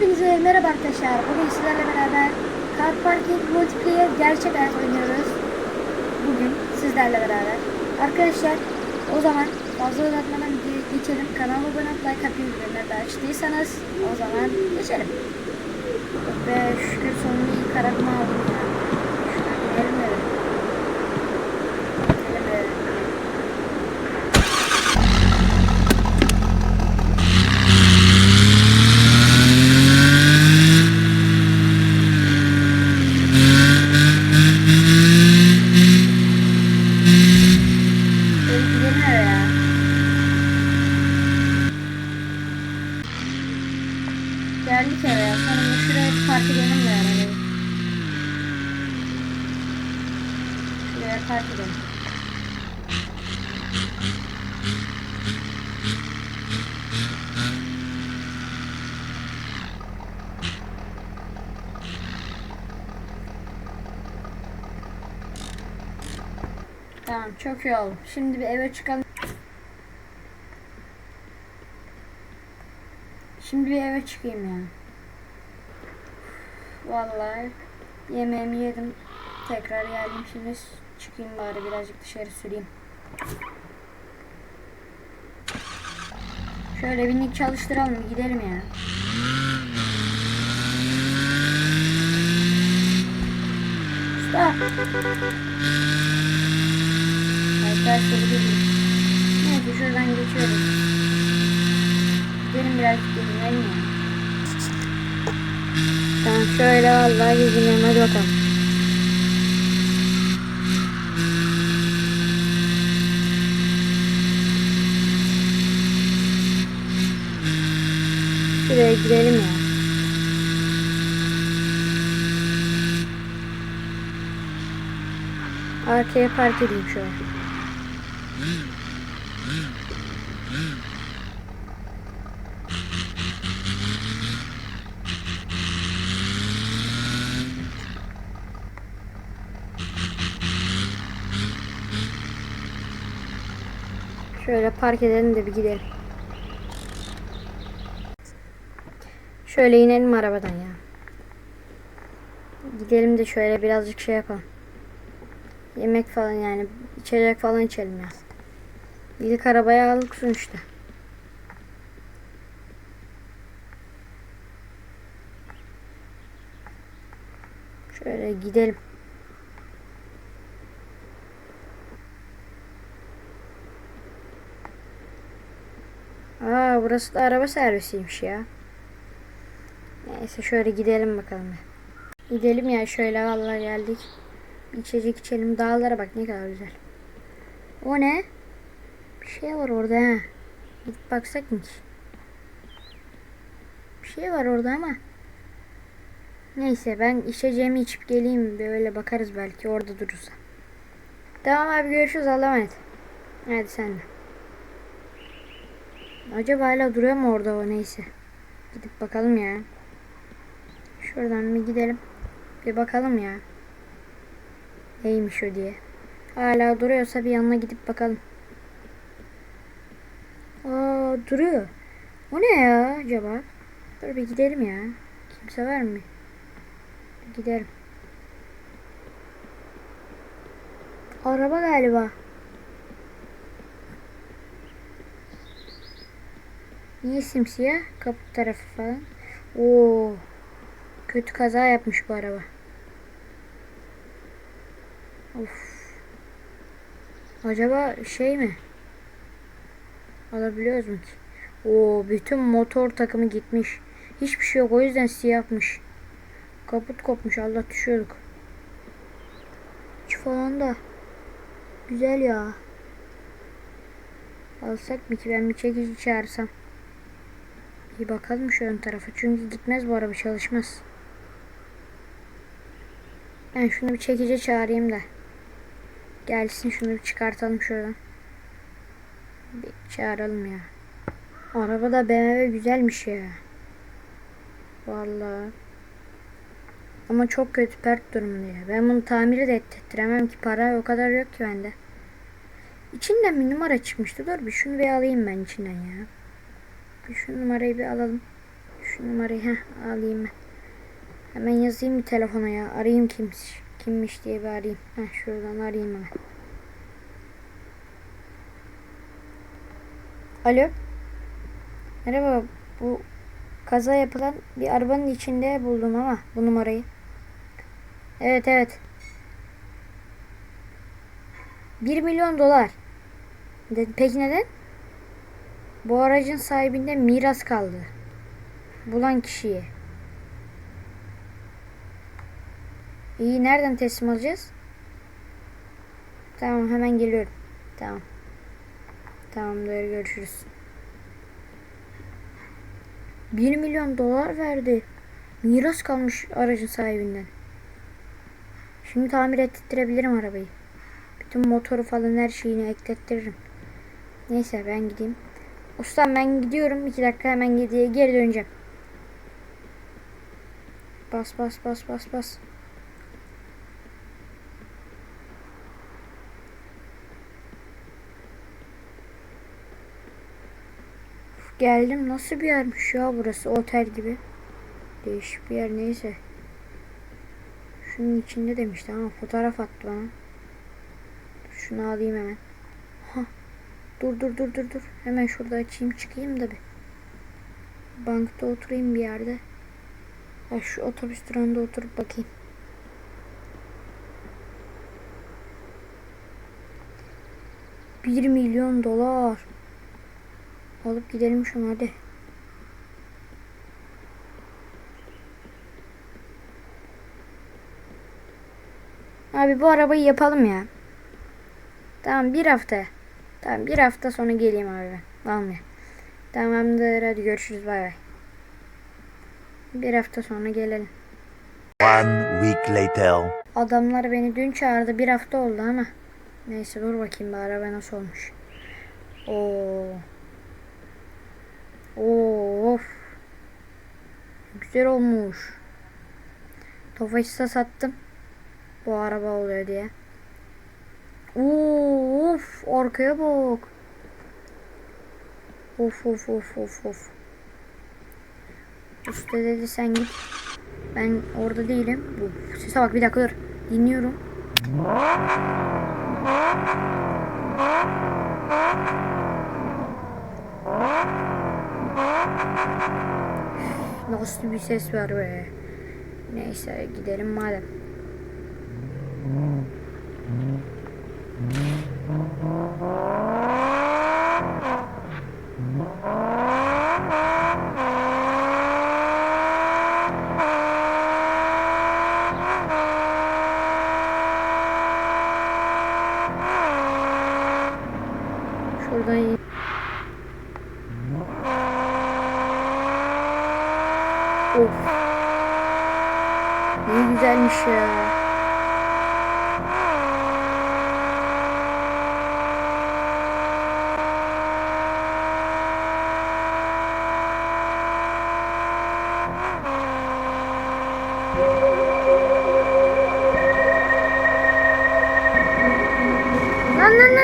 Hepinize merhaba arkadaşlar. Bugün sizlerle beraber Car Parking Multiplayer gerçek hayat oynuyoruz. Bugün sizlerle beraber. Arkadaşlar o zaman fazla uzatmadan ge- geçelim. Kanalıma abone olup like atmayı bildirimleri açtıysanız o zaman geçelim. Ve şükür sonunda ilk arabamı aldım ya. Şuna binelim de. Binelim de. Şöyle gidelim eve ya. Geldik eve ya. Sonunda şuraya park edelim de arabayı. Şuraya park edelim. Tamam çok iyi oldu. Şimdi bir eve çıkalım. Şimdi bir eve çıkayım ya. Vallahi yemeğimi yedim. Tekrar geldim şimdi çıkayım bari birazcık dışarı süreyim. Şöyle binlik çalıştıralım gidelim ya. Stop. Arkadaşlar gidelim. Neyse şuradan geçiyoruz. Gidelim birazcık gezinelim ya. Tamam şöyle vallahi gezinelim hadi bakalım. Şuraya gidelim ya. Arkaya park edeyim şöyle. Şöyle park edelim de bir gidelim. Şöyle inelim arabadan ya. Gidelim de şöyle birazcık şey yapalım. Yemek falan yani içecek falan içelim ya. İlk arabaya aldık sonuçta. Şöyle gidelim. Aa burası da araba servisiymiş ya. Neyse şöyle gidelim bakalım. Gidelim ya şöyle vallahi geldik. İçecek içelim. Dağlara bak ne kadar güzel. O ne? Bir şey var orada ha. Gidip baksak mı? Bir şey var orada ama. Neyse ben içeceğimi içip geleyim. Böyle bakarız belki orada durursa. Tamam abi görüşürüz Allah'a emanet. Hadi sen de. Acaba hala duruyor mu orada o neyse. Gidip bakalım ya. Şuradan bir gidelim. Bir bakalım ya. Neymiş o diye. Hala duruyorsa bir yanına gidip bakalım. Aa duruyor. O ne ya acaba? Dur bir gidelim ya. Kimse var mı? Gidelim. Araba galiba. Niye simsiyah? Kaput tarafı falan. Oo. Kötü kaza yapmış bu araba. Of. Acaba şey mi? Alabiliyoruz mu ki? Oo, bütün motor takımı gitmiş. Hiçbir şey yok o yüzden siyahmış. Kaput kopmuş Allah düşüyorduk. İç falan da. Güzel ya. Alsak mı ki ben bir çekici çağırsam. Bir bakalım şu ön tarafa. Çünkü gitmez bu araba çalışmaz. Ben şunu bir çekici çağırayım da. Gelsin şunu bir çıkartalım şuradan. Bir çağıralım ya. Araba da BMW güzelmiş ya. Vallahi. Ama çok kötü pert durumda ya. Ben bunu tamiri de ettiremem ki para o kadar yok ki bende. İçinden bir numara çıkmıştı. Dur bir şunu bir alayım ben içinden ya. Bir şu numarayı bir alalım. Şu numarayı heh, alayım ben. Hemen yazayım bir telefona ya. Arayayım kimmiş, kimmiş diye bir arayayım. Heh, şuradan arayayım hemen. Alo. Merhaba. Bu kaza yapılan bir arabanın içinde buldum ama bu numarayı. Evet evet. 1 milyon dolar. Peki neden? Bu aracın sahibinde miras kaldı. Bulan kişiye. İyi nereden teslim alacağız? Tamam hemen geliyorum. Tamam. Tamamdır görüşürüz. 1 milyon dolar verdi. Miras kalmış aracın sahibinden. Şimdi tamir ettirebilirim arabayı. Bütün motoru falan her şeyini eklettiririm. Neyse ben gideyim. Ustam ben gidiyorum. 2 dakika hemen geri, döneceğim. Bas bas bas bas bas. Geldim. Nasıl bir yermiş ya burası? Otel gibi. Değişik bir yer neyse. Şunun içinde demişti ama fotoğraf attı bana. Şunu alayım hemen. Hah. Dur dur dur dur dur. Hemen şurada açayım çıkayım da bir. Bankta oturayım bir yerde. Ha, şu otobüs durağında oturup bakayım. Bir milyon dolar. Alıp gidelim şunu hadi. Abi bu arabayı yapalım ya. Tamam bir hafta. Tamam bir hafta sonra geleyim abi ben. Almaya. Tamamdır hadi görüşürüz bay bay. Bir hafta sonra gelelim. One week later. Adamlar beni dün çağırdı bir hafta oldu ama. Neyse dur bakayım bu araba nasıl olmuş. Oo. Of. Güzel olmuş. Tofaş'a sattım. Bu araba oluyor diye. Of arkaya bak. Of of of of of. Usta dedi sen git. Ben orada değilim. Bu sese bak bir dakika dur. Dinliyorum. Nasıl bir ses var be. Neyse gidelim madem. Şuradan in- Of. Ne güzelmiş ya. Lan lan lan